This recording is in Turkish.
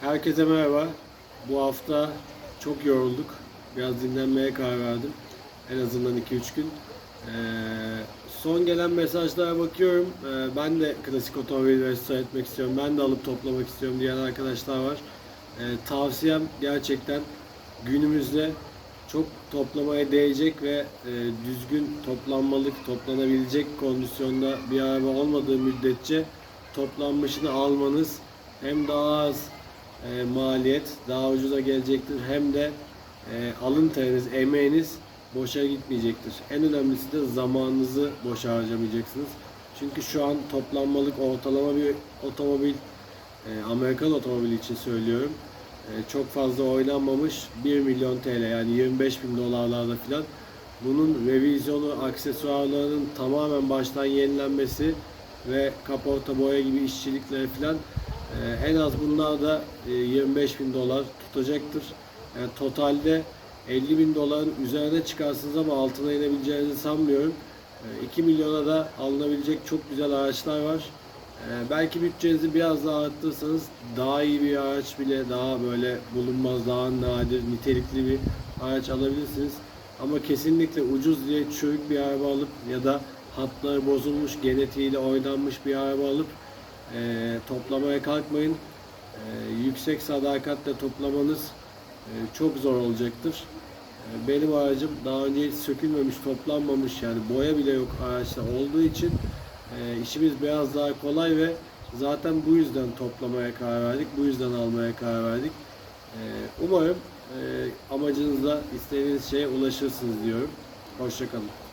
Herkese merhaba. Bu hafta çok yorulduk. Biraz dinlenmeye karar verdim. En azından 2-3 gün. Ee, son gelen mesajlara bakıyorum. Ee, ben de klasik otomobil restore etmek istiyorum. Ben de alıp toplamak istiyorum diyen arkadaşlar var. Ee, tavsiyem gerçekten günümüzde çok toplamaya değecek ve e, düzgün toplanmalık, toplanabilecek kondisyonda bir araba olmadığı müddetçe toplanmışını almanız hem daha az e, maliyet, daha ucuza gelecektir hem de e, alın teriniz, emeğiniz boşa gitmeyecektir. En önemlisi de zamanınızı boşa harcamayacaksınız. Çünkü şu an toplanmalık ortalama bir otomobil, e, Amerikan otomobili için söylüyorum. E, çok fazla oynanmamış 1 milyon TL yani 25 bin dolarlarda filan. Bunun revizyonu, aksesuarlarının tamamen baştan yenilenmesi ve kaporta boya gibi işçilikleri filan en az bunlar da e, 25 bin dolar tutacaktır. Yani totalde 50 bin doların üzerine çıkarsınız ama altına inebileceğinizi sanmıyorum. E, 2 milyona da alınabilecek çok güzel araçlar var. Ee, belki bütçenizi biraz daha arttırırsanız daha iyi bir araç bile daha böyle bulunmaz, daha nadir, nitelikli bir araç alabilirsiniz. Ama kesinlikle ucuz diye çürük bir araba alıp ya da hatları bozulmuş, genetiğiyle oynanmış bir araba alıp e, toplamaya kalkmayın. E, yüksek sadakatle toplamanız e, çok zor olacaktır. E, Benim aracım daha önce hiç sökülmemiş, toplanmamış yani boya bile yok araçta olduğu için e, işimiz biraz daha kolay ve zaten bu yüzden toplamaya karar verdik, bu yüzden almaya karar verdik. E, umarım e, amacınızla istediğiniz şeye ulaşırsınız diyorum. Hoşçakalın.